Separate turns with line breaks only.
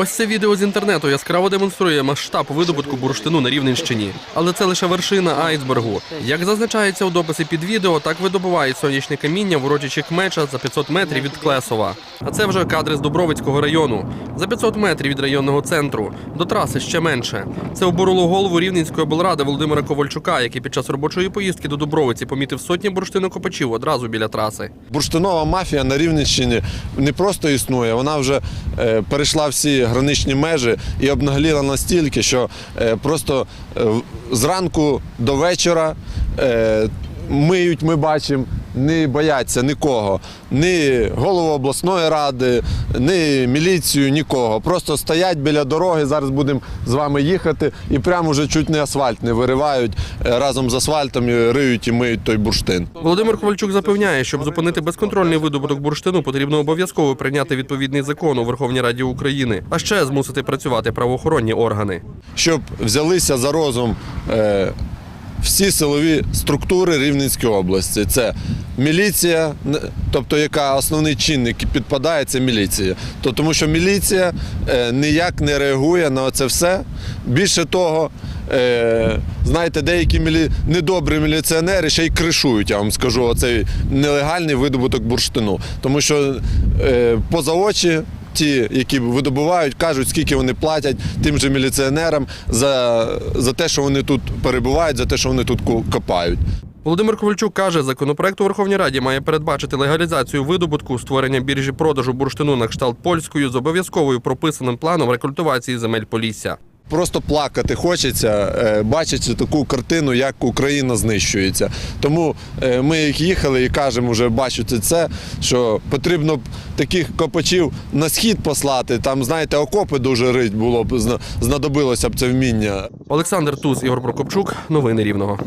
Ось це відео з інтернету яскраво демонструє масштаб видобутку бурштину на Рівненщині. Але це лише вершина айсбергу. Як зазначається у дописі під відео, так видобувають сонячне каміння в урочищі Кмеча за 500 метрів від Клесова. А це вже кадри з Дубровицького району. За 500 метрів від районного центру. До траси ще менше. Це обурило голову Рівненської облради Володимира Ковальчука, який під час робочої поїздки до Дубровиці помітив сотні бурштинокопачів одразу біля траси.
Бурштинова мафія на Рівненщині не просто існує, вона вже е, перейшла всі граничні межі і обнагліла настільки, що е, просто е, зранку до вечора е, миють, ми бачимо, не бояться нікого, ні голову обласної ради, ні міліцію, нікого. Просто стоять біля дороги. Зараз будемо з вами їхати, і прямо вже чуть не асфальт не виривають е, разом з асфальтом і риють і миють той бурштин.
Володимир Ковальчук запевняє, щоб зупинити безконтрольний видобуток бурштину, потрібно обов'язково прийняти відповідний закон у Верховній Раді України, а ще змусити працювати правоохоронні органи.
щоб взялися за розум е, всі силові структури Рівненської області. Це міліція, тобто яка основний чинник підпадає, це міліція. То, тому що міліція е, ніяк не реагує на це все. Більше того, е, знаєте, деякі мілі... недобрі міліціонери ще й кришують, я вам скажу, оцей нелегальний видобуток бурштину. Тому що е, поза очі ті, які видобувають, кажуть, скільки вони платять тим же міліціонерам за, за те, що вони тут перебувають, за те, що вони тут копають.
Володимир Ковальчук каже, законопроект у Верховній Раді має передбачити легалізацію видобутку, створення біржі продажу бурштину на кшталт польською з обов'язковою прописаним планом рекультивації земель Полісся.
Просто плакати хочеться, е, бачити таку картину, як Україна знищується. Тому е, ми як їхали і кажемо, вже бачите це, що потрібно б таких копачів на схід послати. Там, знаєте, окопи дуже рить було б знадобилося б це вміння.
Олександр Туз, Ігор Прокопчук. Новини Рівного.